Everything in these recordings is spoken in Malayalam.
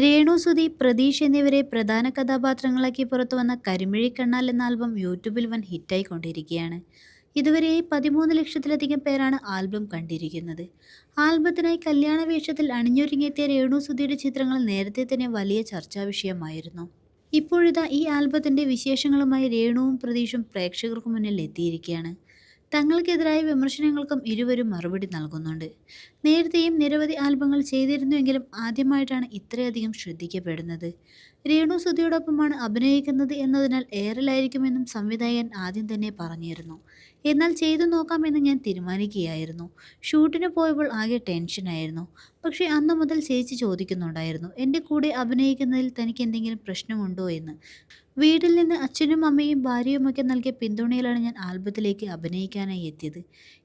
രേണു സുധി പ്രതീഷ് എന്നിവരെ പ്രധാന കഥാപാത്രങ്ങളാക്കി പുറത്തുവന്ന കരിമിഴി കണ്ണാൽ എന്ന ആൽബം യൂട്യൂബിൽ വൻ ഹിറ്റായിക്കൊണ്ടിരിക്കുകയാണ്. ഇതുവരെയായി പതിമൂന്ന് ലക്ഷത്തിലധികം പേരാണ് ആൽബം കണ്ടിരിക്കുന്നത്. ആൽബത്തിനായി കല്യാണ വേഷത്തിൽ അണിഞ്ഞൊരുങ്ങിയെത്തിയ രേണു സുധിയുടെ ചിത്രങ്ങൾ നേരത്തെ തന്നെ വലിയ ചർച്ചാ വിഷയമായിരുന്നു. ഇപ്പോഴിതാ ഈ ആൽബത്തിന്റെ വിശേഷങ്ങളുമായി രേണുവും പ്രതീഷും പ്രേക്ഷകർക്ക് മുന്നിൽ എത്തിയിരിക്കുകയാണ്. തങ്ങൾക്കെതിരായ വിമർശനങ്ങൾക്കും ഇരുവരും മറുപടി നൽകുന്നുണ്ട്. നേരത്തെയും നിരവധി ആൽബങ്ങൾ ചെയ്തിരുന്നുവെങ്കിലും ആദ്യമായിട്ടാണ് ഇത്രയധികം ശ്രദ്ധിക്കപ്പെടുന്നത്. രേണു സുധിയോടൊപ്പമാണ് അഭിനയിക്കുന്നത് എന്നതിനാൽ ഏറലായിരിക്കുമെന്നും സംവിധായകൻ ആദ്യം തന്നെ പറഞ്ഞിരുന്നു. എന്നാൽ ചെയ്തു നോക്കാമെന്ന് ഞാൻ തീരുമാനിക്കുകയായിരുന്നു. ഷൂട്ടിന് പോയപ്പോൾ ആകെ ടെൻഷനായിരുന്നു. പക്ഷേ അന്ന് മുതൽ ചേച്ചി ചോദിക്കുന്നുണ്ടായിരുന്നു എന്റെ കൂടെ അഭിനയിക്കുന്നതിൽ തനിക്ക് എന്തെങ്കിലും പ്രശ്നമുണ്ടോ എന്ന്? വീട്ടിൽ നിന്ന് അച്ഛനും അമ്മയും ഭാര്യയുമൊക്കെ നൽകിയ പിന്തുണയിലാണ് ഞാൻ ആൽബത്തിലേക്ക് അഭിനയിക്കാനായി എത്തിയത്.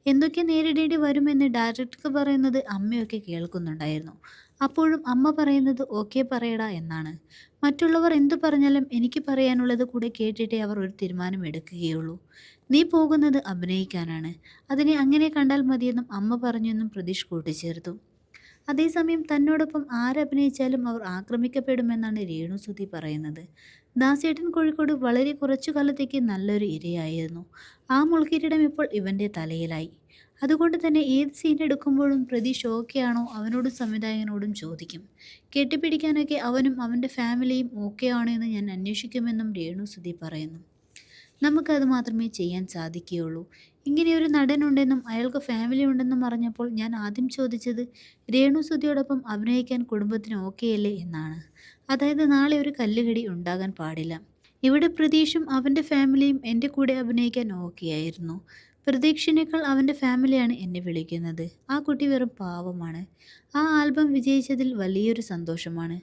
എന്തൊക്കെ നേരിടേണ്ടി വരുമെന്ന് ഡയറക്ടർ പറയുന്നത് അമ്മയൊക്കെ കേൾക്കുന്നുണ്ടായിരുന്നു. അപ്പോഴും അമ്മ പറയുന്നത് ഓക്കെ പറയടാ എന്നാണ്. മറ്റുള്ളവർ എന്തു പറഞ്ഞാലും എനിക്ക് പറയാനുള്ളത് കൂടെ കേട്ടിട്ടേ അവർ ഒരു തീരുമാനം എടുക്കുകയുള്ളൂ. നീ പോകുന്നത് അഭിനയിക്കാനാണ്. അതിനെ അങ്ങനെ കണ്ടാൽ മതിയെന്നും അമ്മ പറഞ്ഞെന്നും പ്രതീഷ് കൂട്ടിച്ചേർത്തു. അതേസമയം തന്നോടൊപ്പം ആരഭിനയിച്ചാലും അവർ ആക്രമിക്കപ്പെടുമെന്നാണ് രേണു സുധി പറയുന്നത്. ദാസേട്ടൻ കോഴിക്കോട് വളരെ കുറച്ചു കാലത്തേക്ക് നല്ലൊരു ഇരയായിരുന്നു. ആ മുൾക്കിരീടം ഇപ്പോൾ ഇവന്റെ തലയിലായി. അതുകൊണ്ട് തന്നെ ഏത് സീൻ എടുക്കുമ്പോഴും പ്രതി ഷോക്കെയാണോ അവനോടും സംവിധായകനോടും ചോദിക്കും. കെട്ടിപ്പിടിക്കാനൊക്കെ അവനും അവന്റെ ഫാമിലിയും ഓക്കെ ആണോ എന്ന് ഞാൻ അന്വേഷിക്കുമെന്നും രേണു സുധി പറയുന്നു. നമുക്കത് മാത്രമേ ചെയ്യാൻ സാധിക്കുകയുള്ളൂ. ഇങ്ങനെയൊരു നടനുണ്ടെന്നും അയാൾക്ക് ഫാമിലി ഉണ്ടെന്നും അറിഞ്ഞപ്പോൾ ഞാൻ ആദ്യം ചോദിച്ചത് രേണു സുധിയോടൊപ്പം അഭിനയിക്കാൻ കുടുംബത്തിന് ഓക്കെയല്ലേ എന്നാണ്. അതായത് നാളെ ഒരു കല്ലുകടി ഉണ്ടാകാൻ പാടില്ല. ഇവിടെ പ്രതീഷും അവന്റെ ഫാമിലിയും എന്റെ കൂടെ അഭിനയിക്കാൻ ഓക്കെയായിരുന്നു പ്രതീക്ഷിനേക്കാൾ അവന്റെ ഫാമിലിയാണ് എന്നെ വിളിക്കുന്നത്. ആ കുട്ടി വെറും പാവമാണ്. ആ ആൽബം വിജയിച്ചതിൽ വലിയൊരു സന്തോഷമാണ്.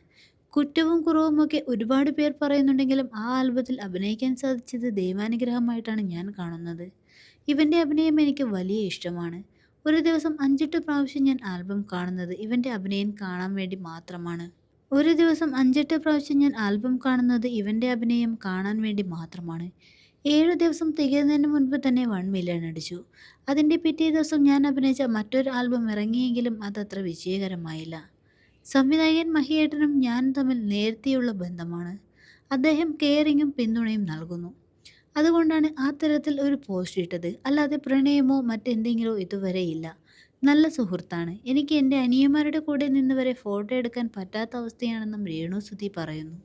കുറ്റവും കുറവുമൊക്കെ ഒരുപാട് പേർ പറയുന്നുണ്ടെങ്കിലും ആ ആൽബത്തിൽ അഭിനയിക്കാൻ സാധിച്ചത് ദൈവാനുഗ്രഹമായിട്ടാണ് ഞാൻ കാണുന്നത്. ഇവന്റെ അഭിനയം എനിക്ക് വലിയ ഇഷ്ടമാണ്. ഒരു ദിവസം അഞ്ചെട്ട് പ്രാവശ്യം ഞാൻ ആൽബം കാണുന്നത് ഇവന്റെ അഭിനയം കാണാൻ വേണ്ടി മാത്രമാണ്. ഒരു ദിവസം അഞ്ചെട്ട് പ്രാവശ്യം ഞാൻ ആൽബം കാണുന്നത് ഇവന്റെ അഭിനയം കാണാൻ വേണ്ടി മാത്രമാണ്. ഏഴ് ദിവസം തികയുന്നതിന് മുൻപ് തന്നെ വൺ മില്യൺ അടിച്ചു. അതിന്റെ പിറ്റേ ദിവസം ഞാൻ അഭിനയിച്ച മറ്റൊരു ആൽബം ഇറങ്ങിയെങ്കിലും അതത്ര വിജയകരമായില്ല. സംവിധായകൻ മഹിയേട്ടനും ഞാനും തമ്മിൽ നേരത്തെയുള്ള ബന്ധമാണ്. അദ്ദേഹം കെയറിങ്ങും പിന്തുണയും നൽകുന്നു. അതുകൊണ്ടാണ് ആ തരത്തിൽ ഒരു പോസ്റ്റ് ഇട്ടത്. അല്ലാതെ പ്രണയമോ മറ്റെന്തെങ്കിലോ ഇതുവരെ ഇല്ല. നല്ല സുഹൃത്താണ്. എനിക്ക് എന്റെ അനിയന്മാരുടെ കൂടെ നിന്ന് വരെ ഫോട്ടോ എടുക്കാൻ പറ്റാത്ത അവസ്ഥയാണെന്നും രേണു സുധി പറയുന്നു.